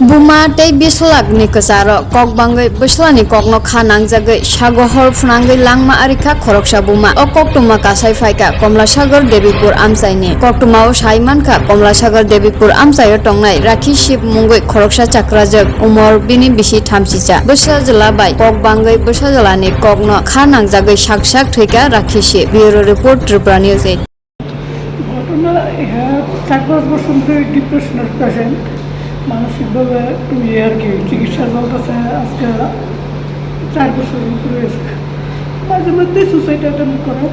Buma tei bislak ni kesaro kok bangai bislani kokno khanang jagai sagohor phnangai langma arika khoroksa buma o koktuma kasai faika komla sagar debipur amsaini koktuma o saimanka komla sagar debipur amsaio tongnai rakhi ship mungoi khoroksa chakrajak umor bini bisi thamsicha bwsa jela bai kok bangai bwsa jelani kokno khanang jagai sak sak thika rakhi ship bureau report tripura news 8 ঘটনা হ্যাঁ চার পাঁচ বছর ধরে ডিপ্রেশনের patient মানসিকভাবে একটু ইয়ে আর কি চিকিৎসা চলতেছে আজকে চার বছর উপরে হয়েছে মাঝে মধ্যে সুসাইড অ্যাটেম্প করে।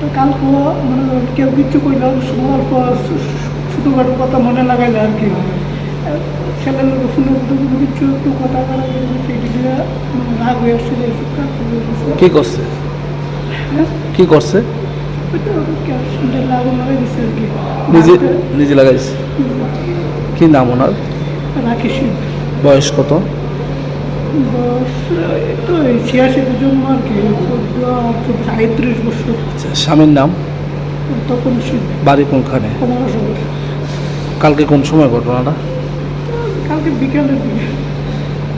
তো কালকেও মনে কেউ কিছু কইলে সময় অল্প ছোটোখাটো কথা মনে লাগাইলে আর কি। ছেলের লোক ফোনে কোনো কিছু একটু কথা বলা সেইটি দিয়ে রাগ হয়ে আসছে। কি করছে? হ্যাঁ? কি করছে? নিজে নিজে লাগাইছে। কি নাম ওনার? সিং বয়স কত? স্বামীর নাম? তখন বাড়ি কোনখানে? কালকে কোন সময় ঘটনাটা? কালকে বিকালের দিকে।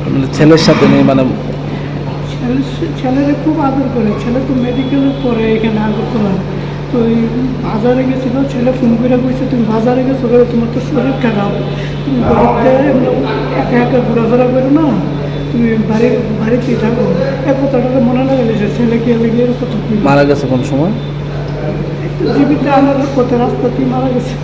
মানে ছেলের সাথে নেই মানে ছেলে ছেলেরে খুব আদর করে ছেলে তো মেডিকেলে পরে এখানে আগরতলা তো এই বাজারে গেছিল ছেলে ফোন করে কইছে তুমি বাজারে গেছো করে তোমার তো শরীর খারাপ। তুমি বাড়িতে একা একা ঘোরাফেরা করো না। তুমি বাড়ি বাড়িতেই থাকো। এক কথাটা মনে লাগে যে ছেলে কে লেগে এরকম মারা গেছে কোন সময়? জীবিত আনার পথে রাস্তাতেই মারা গেছে।